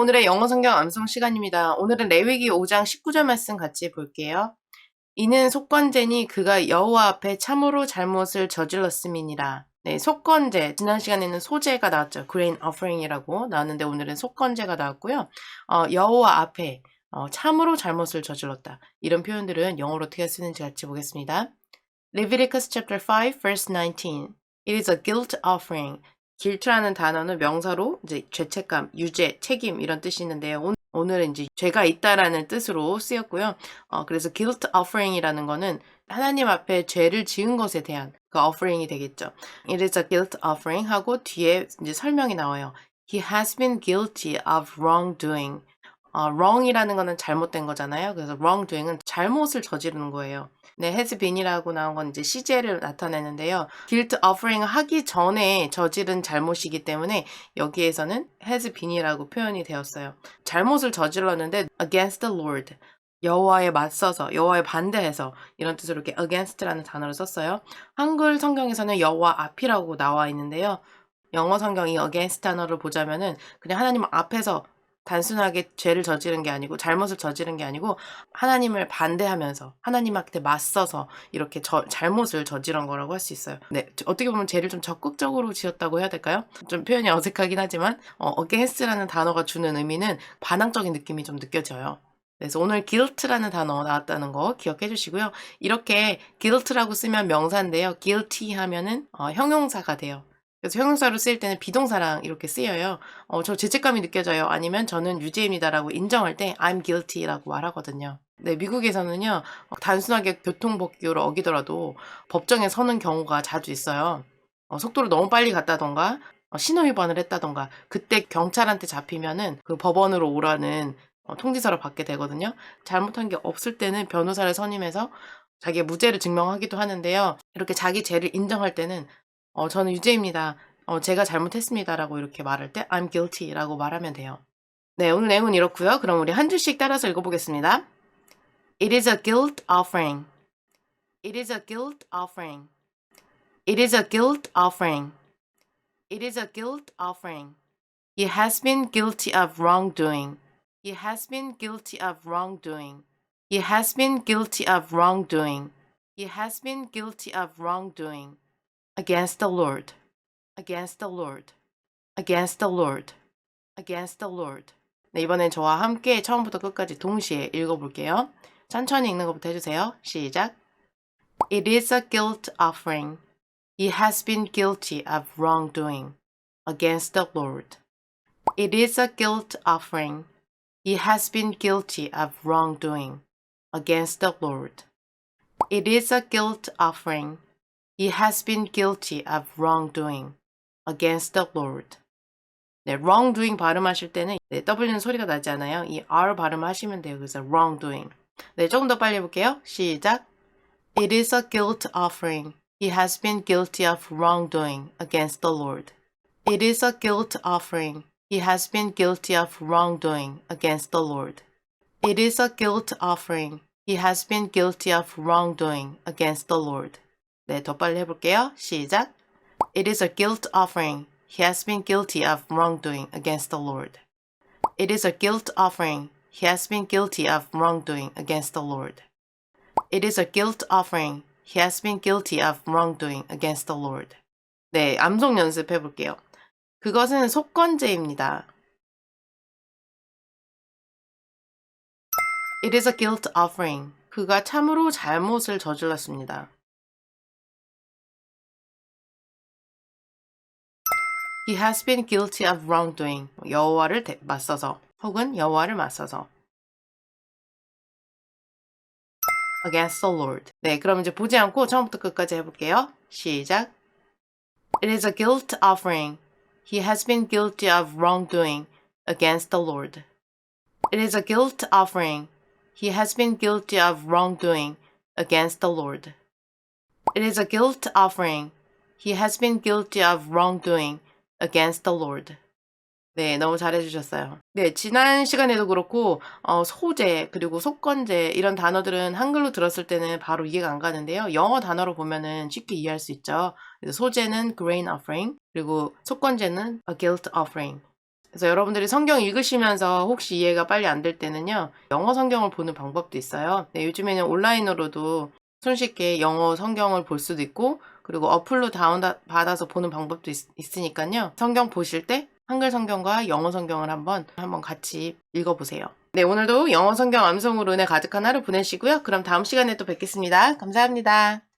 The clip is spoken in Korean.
오늘의 영어 성경 암송 시간입니다. 오늘은 레위기 5장 19절 말씀 같이 볼게요. 이는 속건제니 그가 여호와 앞에 참으로 잘못을 저질렀음이니라. 네, 속건제. 지난 시간에는 소제가 나왔죠. grain offering이라고 나왔는데 오늘은 속건제가 나왔고요. 어, 여호와 앞에 어, 참으로 잘못을 저질렀다. 이런 표현들은 영어로 어떻게 쓰는지 같이 보겠습니다. Leviticus chapter 5 verse 19. It is a guilt offering. Guilt라는 단어는 명사로 이제 죄책감, 유죄, 책임 이런 뜻이 있는데요. 오늘 오늘은 이제 죄가 있다라는 뜻으로 쓰였고요. 어, 그래서 guilt offering이라는 거는 하나님 앞에 죄를 지은 것에 대한 그 offering이 되겠죠. It is a guilt offering 하고 뒤에 이제 설명이 나와요. He has been guilty of wrongdoing. 어, wrong이라는 거는 잘못된 거잖아요. 그래서 wrongdoing은 잘못을 저지르는 거예요. 네, has been이라고 나온 건 이제 시제를 나타내는데요. guilt offering 하기 전에 저지른 잘못이기 때문에 여기에서는 has been이라고 표현이 되었어요. 잘못을 저질렀는데 against the Lord. 여호와에 맞서서 여호와에 반대해서 이런 뜻으로 이렇게 against라는 단어를 썼어요. 한글 성경에서는 여호와 앞이라고 나와 있는데요. 영어 성경 이 against 단어를 보자면은 그냥 하나님 앞에서 단순하게 죄를 저지른 게 아니고 잘못을 저지른 게 아니고 하나님을 반대하면서 하나님한테 맞서서 이렇게 저, 잘못을 저지른 거라고 할 수 있어요. 네, 어떻게 보면 죄를 좀 적극적으로 지었다고 해야 될까요? 좀 표현이 어색하긴 하지만 어, against라는 단어가 주는 의미는 반항적인 느낌이 좀 느껴져요. 그래서 오늘 guilt라는 단어 나왔다는 거 기억해 주시고요. 이렇게 guilt라고 쓰면 명사인데요. guilty 하면은 어, 형용사가 돼요. 그래서 형용사로 쓰일 때는 비동사랑 이렇게 쓰여요. 어, 저 죄책감이 느껴져요. 아니면 저는 유죄입니다라고 인정할 때 I'm guilty라고 말하거든요. 네, 미국에서는요, 어, 단순하게 교통법규를 어기더라도 법정에 서는 경우가 자주 있어요. 어, 속도를 너무 빨리 갔다던가, 어, 신호위반을 했다던가, 그때 경찰한테 잡히면은 그 법원으로 오라는 어, 통지서를 받게 되거든요. 잘못한 게 없을 때는 변호사를 선임해서 자기의 무죄를 증명하기도 하는데요. 이렇게 자기 죄를 인정할 때는 어, 저는 유죄입니다. 어, 제가 잘못했습니다라고 이렇게 말할 때 I'm guilty라고 말하면 돼요. 네, 오늘 내용은 이렇고요. 그럼 우리 한 줄씩 따라서 읽어보겠습니다. It is a guilt offering. It is a guilt offering. It is a guilt offering. It is a guilt offering. He has been guilty of wrongdoing. He has been guilty of wrongdoing. He has been guilty of wrongdoing. He has been guilty of wrongdoing. against the Lord, against the Lord, against the Lord, against the Lord. 네, 이번엔 저와 함께 처음부터 끝까지 동시에 읽어볼게요. 천천히 읽는 것부터 해주세요. 시작. It is a guilt offering. He has been guilty of wrongdoing against the Lord. It is a guilt offering. He has been guilty of wrongdoing against the Lord. It is a guilt offering. He has been guilty of wrongdoing against the Lord. 네, wrongdoing 발음하실 때는 네, W는 소리가 나지 않아요. 이 R 발음하시면 돼요. 그래서 wrongdoing. 네, 조금 더 빨리 해볼게요. 시작. It is a guilt offering. He has been guilty of wrongdoing against the Lord. It is a guilt offering. He has been guilty of wrongdoing against the Lord. It is a guilt offering. He has been guilty of wrongdoing against the Lord. 네, 더 빨리 해볼게요. 시작. It is a guilt offering. He has been guilty of wrongdoing against the Lord. It is a guilt offering. He has been guilty of wrongdoing against the Lord. It is a guilt offering. He has been guilty of wrongdoing against the Lord. 네, 암송 연습해 볼게요. 그것은 속건제입니다. It is a guilt offering. 그가 참으로 잘못을 저질렀습니다. He has been guilty of wrongdoing. 여호와를 대- 맞서서 혹은 여호와를 맞서서 against the Lord. 네, 그럼 이제 보지 않고 처음부터 끝까지 해볼게요. 시작. It is a guilt offering. He has been guilty of wrongdoing against the Lord. It is a guilt offering. He has been guilty of wrongdoing against the Lord. It is a guilt offering. He has been guilty of wrongdoing against the Lord. 네, 너무 잘해주셨어요. 네, 지난 시간에도 그렇고, 어, 소재, 그리고 속건제, 이런 단어들은 한글로 들었을 때는 바로 이해가 안 가는데요. 영어 단어로 보면은 쉽게 이해할 수 있죠. 그래서 소재는 grain offering, 그리고 속건제는 a guilt offering. 그래서 여러분들이 성경 읽으시면서 혹시 이해가 빨리 안 될 때는요, 영어 성경을 보는 방법도 있어요. 네, 요즘에는 온라인으로도 손쉽게 영어 성경을 볼 수도 있고, 그리고 어플로 다운 받아서 보는 방법도 있, 있으니까요. 성경 보실 때 한글 성경과 영어 성경을 한번 한번 같이 읽어보세요. 네, 오늘도 영어 성경 암송으로 은혜 가득한 하루 보내시고요. 그럼 다음 시간에 또 뵙겠습니다. 감사합니다.